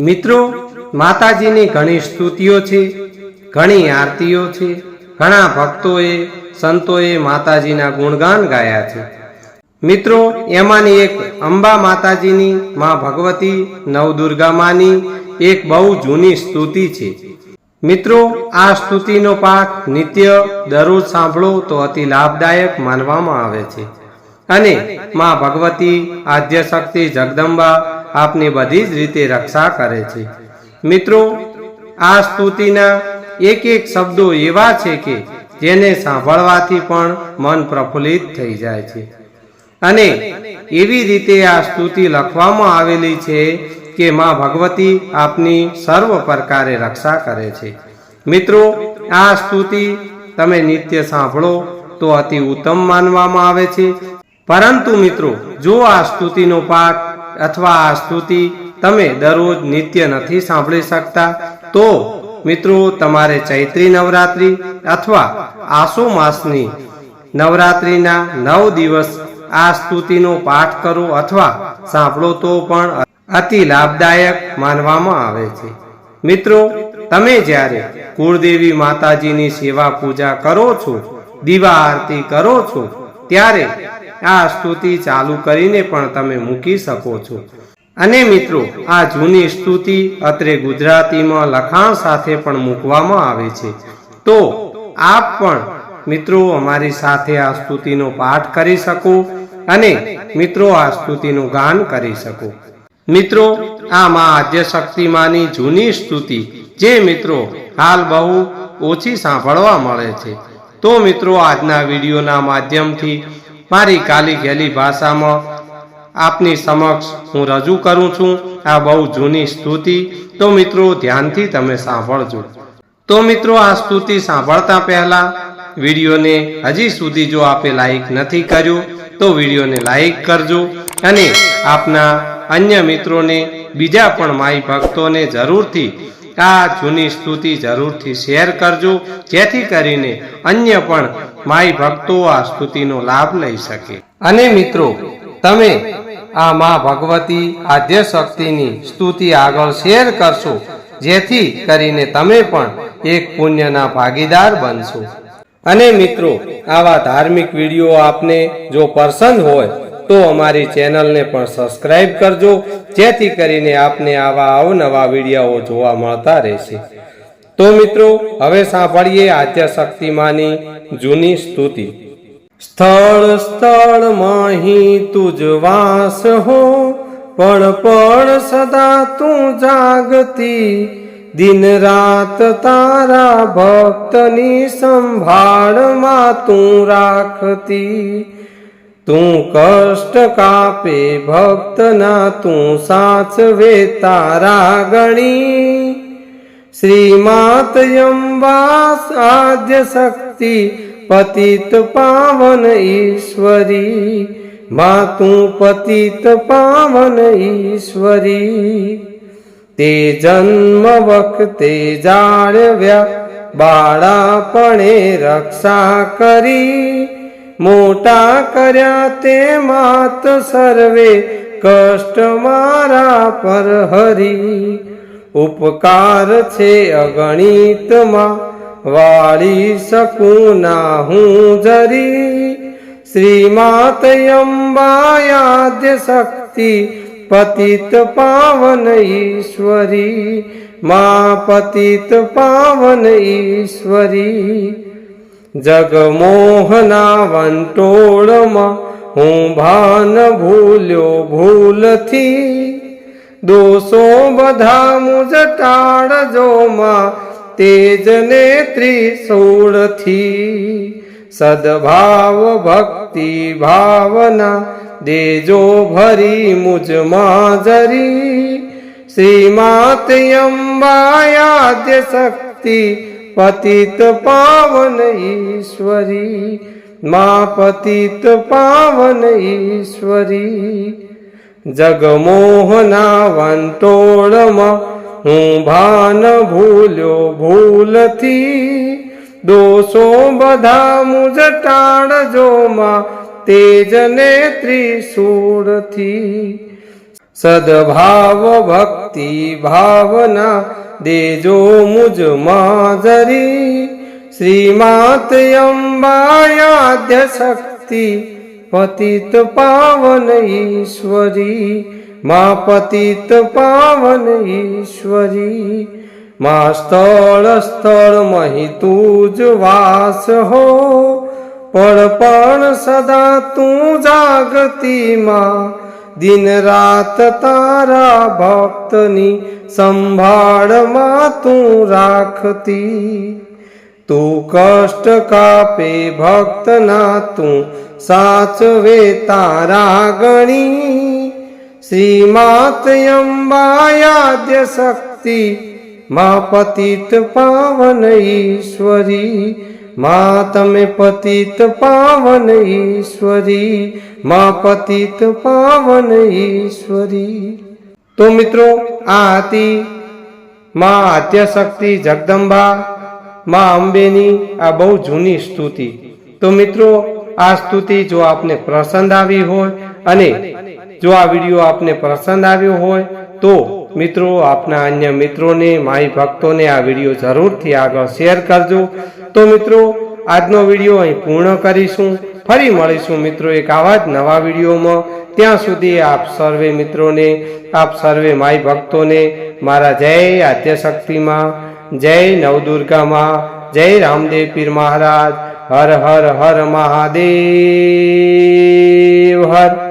મિત્રો, માતાજીની ઘણી સ્તુતિઓ છે, ઘણી આરતીઓ છે. ઘણા ભક્તોએ, સંતોએ માતાજીના ગુણગાન ગાયા છે. મિત્રો, એમાંની એક અંબા માતાજીની મા ભગવતી નવદુર્ગા માની એક બહુ જૂની સ્તુતિ છે. મિત્રો, આ સ્તુતિનો પાઠ નિત્ય દરરોજ સાંભળો તો અતિ લાભદાયક માનવામાં આવે છે. અને માં ભગવતી આદ્યશક્તિ જગદંબા આપની બધી જ રીતે રક્ષા કરે છે. મિત્રો, આ સ્તુતિના એક એક શબ્દો એવા છે કે જેને સાંભળવાથી પણ મન પ્રફુલ્લિત થઈ જાય છે. અને એવી રીતે આ સ્તુતિ લખવામાં આવેલી છે કે માં ભગવતી આપની સર્વ પ્રકારે રક્ષા કરે છે. મિત્રો, આ સ્તુતિ તમે નિત્ય સાંભળો તો અતિ ઉત્તમ માનવામાં આવે છે. પરંતુ મિત્રો, જો આ સ્તુતિનો પાઠ અથવા આ સ્તુતિ તમે દરરોજ નિત્ય નથી સાંભળી શકતા, તો મિત્રો તમારે ચૈત્રી નવરાત્રી અથવા આસો માસની નવરાત્રીના નવ દિવસ આ સ્તુતિનો પાઠ કરો અથવા સાંભળો તો પણ અતિ લાભદાયક માનવામાં આવે છે. મિત્રો, તમે જ્યારે કુળદેવી માતાજીની સેવા પૂજા કરો છો, દીવા આરતી કરો છો, ત્યારે આ સ્તુતિ ચાલુ કરીને પણ તમે મૂકી શકો છો. અને મિત્રો, આ જૂની સ્તુતિ અત્રે ગુજરાતીમાં લખાણ સાથે પણ મૂકવામાં આવે છે. તો આપ પણ, મિત્રો, અમારી સાથે આ સ્તુતિનો પાઠ કરી શકો અને મિત્રો, આ સ્તુતિનું ગાન કરી શકો. મિત્રો, આ મા આદ્ય શક્તિમાંની જૂની સ્તુતિ, જે મિત્રો હાલ બહુ ઓછી સાંભળવા મળે છે. તો મિત્રો, આજના વિડીયોના માધ્યમથી મારી કાલી ગેલી ભાષામાં આપની સમક્ષ હું રજૂ કરું છું. આ બહુ જૂની સ્તુતિ. તો મિત્રો, ધ્યાનથી તમે સાંભળજો. તો મિત્રો, આ સ્તુતિ સાંભળતા પહેલા વિડીયોને હજી સુધી જો આપે લાઈક નથી કર્યું, તો વિડીયોને લાઈક કરજો અને આપના અન્ય મિત્રોને, બીજા પણ માઈ ભક્તોને જરૂરથી આ જૂની સ્તુતિ જરૂરથી શેર કરજો, જેથી કરીને અન્ય પણ માય ભક્તો આ સ્તુતિનો લાભ લઈ શકે. અને મિત્રો, તમે આ મા ભગવતી આદ્ય શક્તિની સ્તુતિ આગળ શેર કરશો, જેથી કરીને તમે પણ એક પુણ્યના ભાગીદાર બનશો. અને મિત્રો, આવા ધાર્મિક વીડિયો આપને જો પસંદ હોય તો અમારી ચેનલને પણ સબસ્ક્રાઇબ કરજો, જેથી કરીને આપને આવા અવનવા વીડિયો જોવા મળતા રહેશે. તો મિત્રો, હવે સાંભળીએ આદ્ય શક્તિમાની જૂની સ્તુતિ. સ્થળ સ્થળ માહી તુજ વાસ હો પણ પણ સદા તું જાગતી, દિન રાત તારા ભક્તની સંભાળમાં તું રાખતી. તું કષ્ટ કાપે ભક્તના તું સાચવે તારા ગણી. શ્રીમાત અંબાસ આદ્ય શક્તિ પતિત પાવન ઈશ્વરી. મા તું પતિત પાવન ઈશ્વરી. તે જન્મ વખતે જાળવ્યા, બાળાપણે રક્ષા કરી. મોટા કર્યા તે માત સર્વે કષ્ટ મારા પર હરી. ઉપકાર છે અગણિતમાં, વાળી શકું ના હું જરી. શ્રીમાત અંબાયાદ્ય શક્તિ, પતિત પાવન ઈશ્વરી. મા પતિત પાવન ઈશ્વરી. જગમોહના વંટોળમાં હું ભાન ભૂલ્યો ભૂલથી. દોષો બધા મુજ ટાળજો માં તેજને ત્રિશૂળથી. સદભાવ ભક્તિ ભાવના દેજો ભરી મુજમાં જરી શ્રીમાત અંબાયાદ્ય શક્તિ પતિત પાવન ઈશ્વરી મા પતિત પાવન ઈશ્વરી જગમોહના વંટોળમાં હું ભાન ભૂલ્યો ભૂલથી દોષો બધા મુજ ટાળજો માં તેજને ત્રિશૂળથી સદભાવ ભક્તિ ભાવના દેજો મુજ માજરી શ્રીમાત અંબાયાદ્ય શક્તિ પતિત પાવન ઈશ્વરી મા પતિત પાવન ઈશ્વરી મા સ્થળ સ્થળ મહી તું જ વાસ હો પણ પણ સદા તું જાગતી માં દિન રાત તારા ભક્તની સંભાળમાં તું રાખતી. તું કષ્ટ કાપે ભક્તના, તું સાચવે તારા ગણી. શ્રીમાત અંબાયાદ્ય શક્તિ મા પતિત પાવન ઈશ્વરી. મા તમે પતિત પાવન ઈશ્વરી, મા પતિત પાવન ઈશ્વરી. તો મિત્રો, આ હતી મા આદ્યશક્તિ જગદંબા, મા અંબેની આ બહુ જૂની સ્તુતિ. તો મિત્રો, આ સ્તુતિ જો આપને પસંદ આવી હોય અને જો આ વીડિયો આપને પસંદ આવ્યો હોય, તો મિત્રો, આપના અન્ય મિત્રોને માઈ ભક્તોને આ વીડિયો જરૂરથી આગળ શેર કરજો. તો મિત્રો, આજનો વીડિયો અહીં પૂર્ણ કરીશું. ફરી મળીશું મિત્રો એક આવા જ નવા વિડીયોમાં. ત્યાં સુધી આપ સર્વે મિત્રોને, આપ સર્વે માઈ ભક્તોને, મારા જય આદ્યશક્તિમાં, જય નવદુર્ગામાં, જય રામદેવ પીર મહારાજ, હર હર હર મહાદેવ, હર.